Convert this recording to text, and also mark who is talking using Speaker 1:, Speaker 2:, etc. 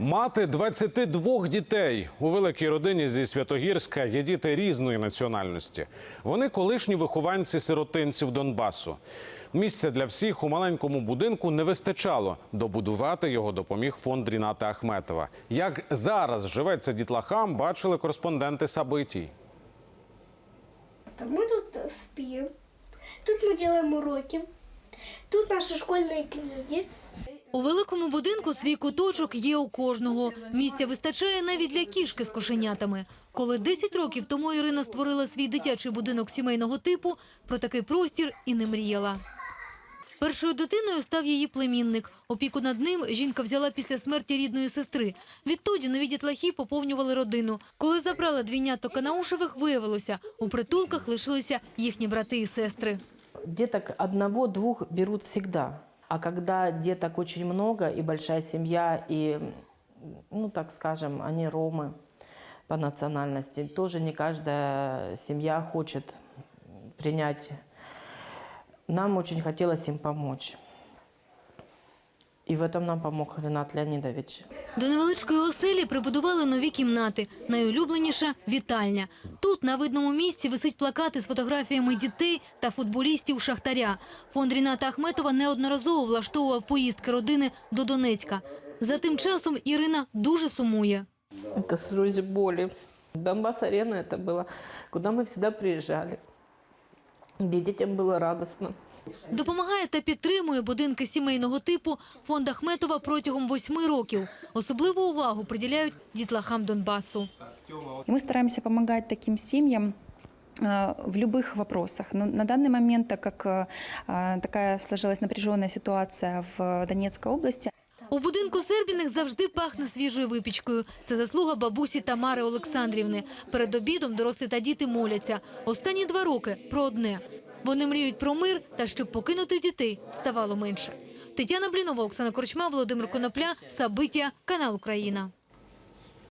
Speaker 1: Мати 22 дітей у великій родині зі Святогірська є діти різної національності. Вони колишні вихованці сиротинців Донбасу. Місця для всіх у маленькому будинку не вистачало. Добудувати його допоміг фонд Ріната Ахметова. Як зараз живеться дітлахам, бачили кореспонденти Сабитій.
Speaker 2: Мы тут э, спим, тут мы делаем уроки, тут наши школьные книги.
Speaker 3: У великому будинку свій куточок є у кожного. Місця вистачає навіть для кішки з кошенятами. Коли 10 років тому Ірина створила свій дитячий будинок сімейного типу, про такий простір і не мріяла. Першою дитиною став її племінник. Опіку над ним жінка взяла після смерті рідної сестри. Відтоді нові дітлахи поповнювали родину. Коли забрала двійняток Канаушевих, виявилося, у притулках лишилися їхні брати і сестри.
Speaker 4: Деток одного-двух берут всегда. А когда деток очень много и большая семья, и, ну так скажем, они ромы по национальности, тоже не каждая семья хочет принять. Нам очень хотелось им помочь. И в этом нам помог Ренат Леонидович.
Speaker 3: До невеличкої оселі прибудували нові кімнати. Найулюбленіша – вітальня. Тут на видному місці висить плакати з фотографіями дітей та футболістів Шахтаря. Фонд Ріната Ахметова неодноразово влаштовував поїздки родини до Донецька. За тим часом Ірина дуже сумує.
Speaker 4: Это слезы боли. Донбасс-арена это было, куда мы всегда приезжали. Где детям было радостно.
Speaker 3: Допомагає та підтримує будинки сімейного типу фонд Ахметова протягом восьми років. Особливу увагу приділяють дітлахам Донбасу.
Speaker 5: И мы стараемся помогать таким семьям э, в любых вопросах. Но на данный момент, так как э, э, такая сложилась напряженная ситуация в Донецкой области,
Speaker 3: у будинку Сербіних завжди пахне свіжою випічкою. Це заслуга бабусі Тамари Олександрівни. Перед обідом дорослі та діти моляться. Останні два роки про одне. Вони мріють про мир та щоб покинути дітей ставало менше. Тетяна Блінова, Оксана Корчма, Володимир Конопля, Сабиття, канал Україна.